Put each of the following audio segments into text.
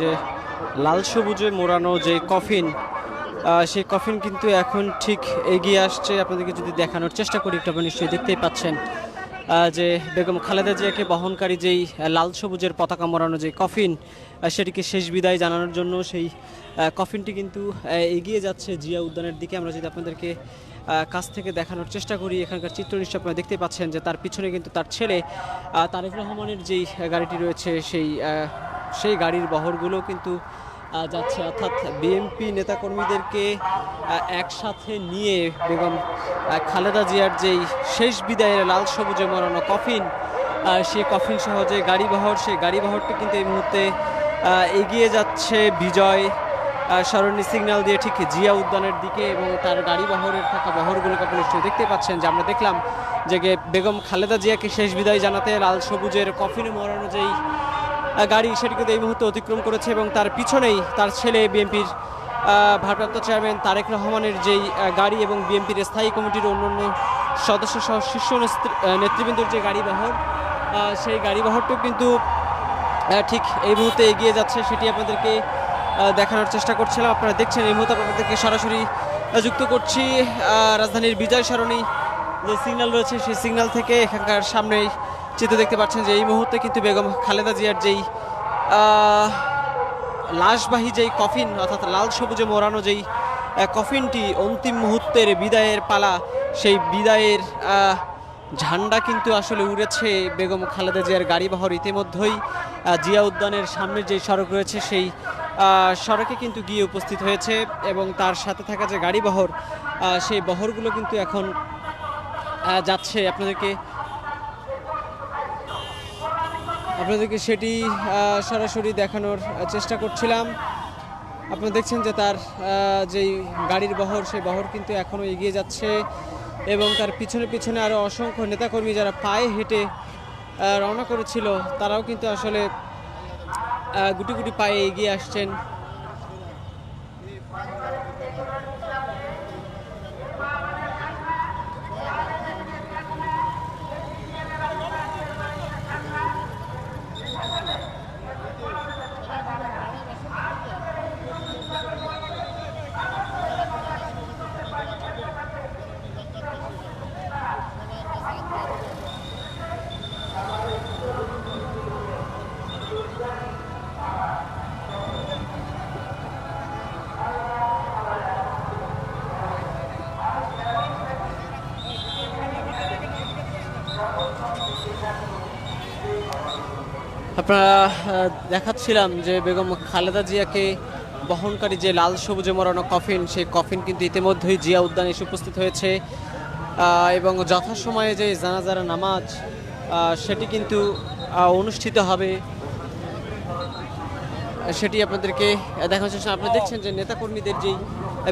যে লাল সবুজে মোড়ানো যে কফিন সেই কফিন কিন্তু এখন ঠিক এগিয়ে আসছে। আপনাদেরকে যদি দেখানোর চেষ্টা করি, একটু আপনি নিশ্চয়ই দেখতেই পাচ্ছেন। যে বেগম খালেদা জিয়াকে বহনকারী যেই লাল সবুজের পতাকা মোড়ানো যে কফিন সেটিকে শেষ বিদায় জানানোর জন্য সেই কফিনটি কিন্তু এগিয়ে যাচ্ছে জিয়া উদ্যানের দিকে। আমরা যদি আপনাদেরকে কাছ থেকে দেখানোর চেষ্টা করি, এখানকার চিত্র নিশ্চয় আপনারা দেখতে পাচ্ছেন যে তার পিছনে কিন্তু তার ছেলে তারেক রহমানের যেই গাড়িটি রয়েছে, সেই সেই গাড়ির বহরগুলো কিন্তু যাচ্ছে অর্থাৎ বিএনপি নেতাকর্মীদেরকে একসাথে নিয়ে বেগম খালেদা জিয়ার যেই শেষ বিদায়ের লাল সবুজে মরানো কফিন সেই কফিন সহ যে গাড়ি বহর সেই গাড়ি বহরটি কিন্তু এই মুহূর্তে এগিয়ে যাচ্ছে বিজয় সরণি সিগন্যাল দিয়ে ঠিক জিয়া উদ্যানের দিকে এবং তার গাড়ি বহরের থাকা বহরগুলোকে আপনি নিশ্চয়ই দেখতে পাচ্ছেন যে আমরা দেখলাম যে বেগম খালেদা জিয়াকে শেষ বিদায় জানাতে লাল সবুজের কফিনে মরানো যেই গাড়ি সেটি কিন্তু এই মুহূর্তে অতিক্রম করেছে এবং তার পিছনেই তার ছেলে বিএনপির ভারপ্রাপ্ত চেয়ারম্যান তারেক রহমানের যেই গাড়ি এবং বিএনপির স্থায়ী কমিটির অন্যান্য সদস্য সহ শীর্ষ নেতৃবৃন্দর যে গাড়ি বহর সেই গাড়ি বহরটিও কিন্তু ঠিক এই মুহূর্তে এগিয়ে যাচ্ছে সেটি আপনাদেরকে দেখানোর চেষ্টা করছিলাম। আপনারা দেখছেন এই মুহূর্তে আপনাদেরকে সরাসরি যুক্ত করছি রাজধানীর বিজয় সরণি, যে সিগন্যাল রয়েছে সেই সিগন্যাল থেকে এখানকার সামনেই চিত্র দেখতে পাচ্ছেন যে এই মুহূর্তে কিন্তু বেগম খালেদা জিয়ার যেই লাশবাহী যেই কফিন, অর্থাৎ লাল সবুজে মোড়ানো যেই কফিনটি অন্তিম মুহূর্তের বিদায়ের পালা, সেই বিদায়ের ঝান্ডা কিন্তু আসলে উড়েছে বেগম খালেদা জিয়ার গাড়িবহর ইতিমধ্যেই। জিয়া উদ্যানের সামনের যে সড়ক রয়েছে সেই সড়কে কিন্তু গিয়ে উপস্থিত হয়েছে এবং তার সাথে থাকা যে গাড়িবহর সেই বহরগুলো কিন্তু এখন যাচ্ছে। আপনাদেরকে আপনাদেরকে সেটি সরাসরি দেখানোর চেষ্টা করছিলাম। আপনারা দেখছেন যে তার যেই গাড়ির বহর, সেই বহর কিন্তু এখনও এগিয়ে যাচ্ছে এবং তার পিছনে পিছনে আরও অসংখ্য নেতাকর্মী যারা পায়ে হেঁটে রওনা করেছিল, তারাও কিন্তু আসলে গুটি গুটি পায়ে এগিয়ে আসছেন। আপনারা দেখাচ্ছিলাম যে বেগম খালেদা জিয়াকে বহনকারী যে লাল সবুজে মরানো কফিন, সেই কফিন কিন্তু ইতিমধ্যেই জিয়া উদ্যানে এসে উপস্থিত হয়েছে। এবং যথাসময়ে যে জানাজারা নামাজ সেটি কিন্তু অনুষ্ঠিত হবে। সেটি আপনাদেরকে দেখানোর চেষ্টা আপনি দেখছেন যে নেতাকর্মীদের যেই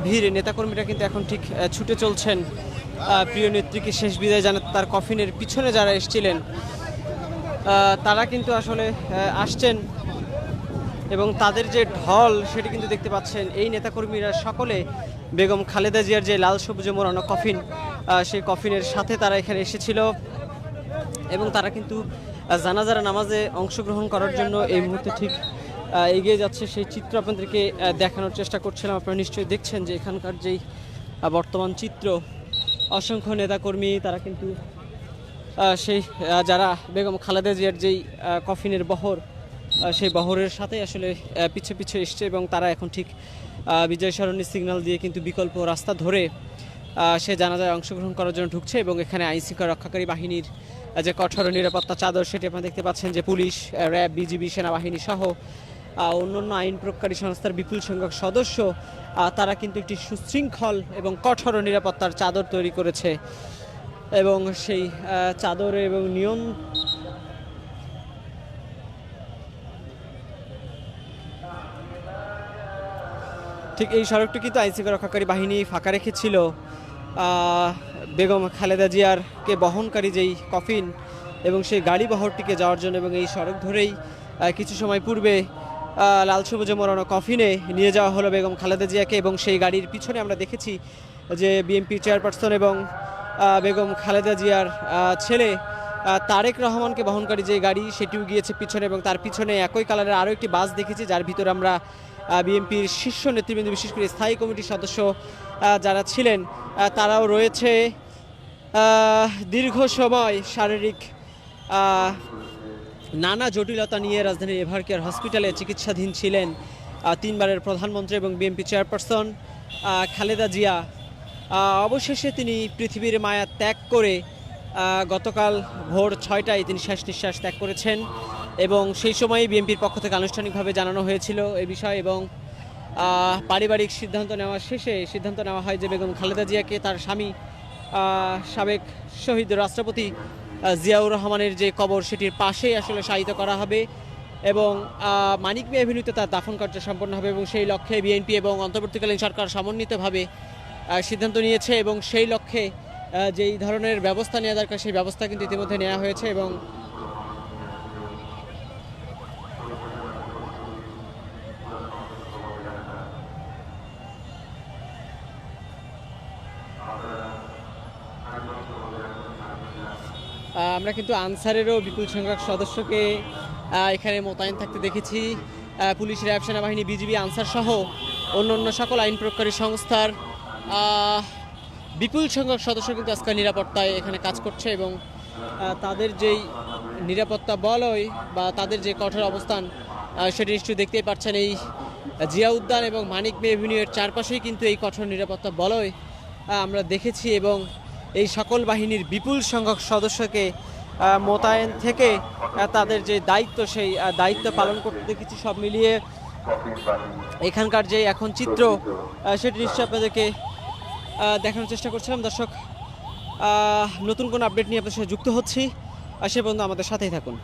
ভিড়, নেতাকর্মীরা কিন্তু এখন ঠিক ছুটে চলছেন। প্রিয় নেত্রীকে শেষ বিদায় জানাতে তার কফিনের পিছনে যারা এসেছিলেন তারা কিন্তু আসলে আসছেন এবং তাদের যে ঢল সেটি কিন্তু দেখতে পাচ্ছেন। এই নেতাকর্মীরা সকলে, বেগম খালেদা জিয়ার যে লাল সবুজে মোড়ানো কফিন সেই কফিনের সাথে তারা এখানে এসেছিল এবং তারা কিন্তু জানাজারা নামাজে অংশগ্রহণ করার জন্য এই মুহূর্তে ঠিক এগিয়ে যাচ্ছে। সেই চিত্র আপনাদেরকে দেখানোর চেষ্টা করছিলাম। আপনারা নিশ্চয়ই দেখছেন যে এখানকার যেই বর্তমান চিত্র, অসংখ্য নেতাকর্মী তারা কিন্তু সেই যারা বেগম খালেদা জিয়ার যেই কফিনের বহর সেই বহরের সাথে আসলে পিছে পিছে এসছে এবং তারা এখন ঠিক বিজয় সরণী সিগন্যাল দিয়ে কিন্তু বিকল্প রাস্তা ধরে সে জানাজায় অংশগ্রহণ করার জন্য ঢুকছে এবং এখানে আইন শৃঙ্খলা রক্ষাকারী বাহিনীর যে কঠোর নিরাপত্তা চাদর সেটি আপনারা দেখতে পাচ্ছেন যে পুলিশ র্যাব, বিজিবি, সেনাবাহিনী সহ অন্যান্য আইন প্রয়োগকারী সংস্থার বিপুল সংখ্যক সদস্য তারা কিন্তু একটি সুশৃঙ্খল এবং কঠোর নিরাপত্তার চাদর তৈরি করেছে। এবং সেই চাদর এবং নিয়ম। ঠিক এই সড়কটি কিন্তু আইনশৃঙ্খলা রক্ষাকারী বাহিনী ফাঁকা রেখেছিল। বেগম খালেদা জিয়ারকে বহনকারী যেই কফিন এবং সেই গাড়ি বহরটিকে যাওয়ার জন্য এবং এই সড়ক ধরেই কিছু সময় পূর্বে লাল সবুজে মরানো কফিনে নিয়ে যাওয়া হলো বেগম খালেদা জিয়াকে এবং সেই গাড়ির পিছনে আমরা দেখেছি যে বিএনপি চেয়ারপারসন এবং বেগম খালেদা জিয়ার ছেলে তারেক রহমানকে বহনকারী যে গাড়ি, সেটিও গিয়েছে পিছনে এবং তার পিছনে একই কালারের আরও একটি বাস দেখেছি, যার ভিতরে আমরা বিএনপির শীর্ষ নেতৃবৃন্দ, বিশেষ করে স্থায়ী কমিটির সদস্য যারা ছিলেন তারাও রয়েছে। দীর্ঘ সময় শারীরিক নানা জটিলতা নিয়ে রাজধানীর এভার কেয়ার হসপিটালে চিকিৎসাধীন ছিলেন তিনবারের প্রধানমন্ত্রী এবং বিএনপি চেয়ারপারসন খালেদা জিয়া। অবশেষে তিনি পৃথিবীর মায়া ত্যাগ করে গতকাল ভোর ছয়টায় তিনি শেষ নিঃশ্বাস ত্যাগ করেছেন এবং সেই সময়ই বিএনপির পক্ষ থেকে আনুষ্ঠানিকভাবে জানানো হয়েছিল এ বিষয়ে এবং পারিবারিক সিদ্ধান্ত নেওয়া শেষে সিদ্ধান্ত নেওয়া হয় যে বেগম খালেদা জিয়াকে তার স্বামী সাবেক শহীদ রাষ্ট্রপতি জিয়াউর রহমানের যে কবর সেটির পাশেই আসলে শায়িত করা হবে এবং মানিক মিয়া এভিনিউতে তার দাফন কার্য সম্পন্ন হবে এবং সেই লক্ষ্যে বিএনপি এবং অন্তর্বর্তীকালীন সরকার সমন্বিতভাবে সিদ্ধান্ত নিয়েছে এবং সেই লক্ষ্যে যেই ধরনের ব্যবস্থা নেওয়া দরকার, সেই ব্যবস্থা কিন্তু ইতিমধ্যে নেওয়া হয়েছে এবং আমরা কিন্তু আনসারেরও বিপুল সংখ্যক সদস্যকে এখানে মোতায়েন থাকতে দেখেছি। পুলিশ, র্যাব, সেনাবাহিনী, বিজিবি আনসার সহ অন্য অন্য সকল আইন প্রয়োগকারী সংস্থার বিপুল সংখ্যক সদস্য কিন্তু আজকে নিরাপত্তায় এখানে কাজ করছে এবং তাদের যেই নিরাপত্তা বলয় বা তাদের যে কঠোর অবস্থান সেটি নিশ্চয়ই দেখতেই পাচ্ছেন এই জিয়া উদ্যান এবং মানিক মে এভিনিউয়ের চারপাশেই কিন্তু এই কঠোর নিরাপত্তা বলয় আমরা দেখেছি এবং এই সকল বাহিনীর বিপুল সংখ্যক সদস্যকে মোতায়েন থেকে তাদের যে দায়িত্ব সেই দায়িত্ব পালন করতে দেখেছি সব মিলিয়ে। এখানকার যে এখন চিত্র সেটি নিশ্চয়ই আপনাদেরকে দেখানোর চেষ্টা করছিলাম। দর্শক নতুন কোনো আপডেট নিয়ে আপনার সাথে যুক্ত হচ্ছি। সে পর্যন্ত আমাদের সাথেই থাকুন।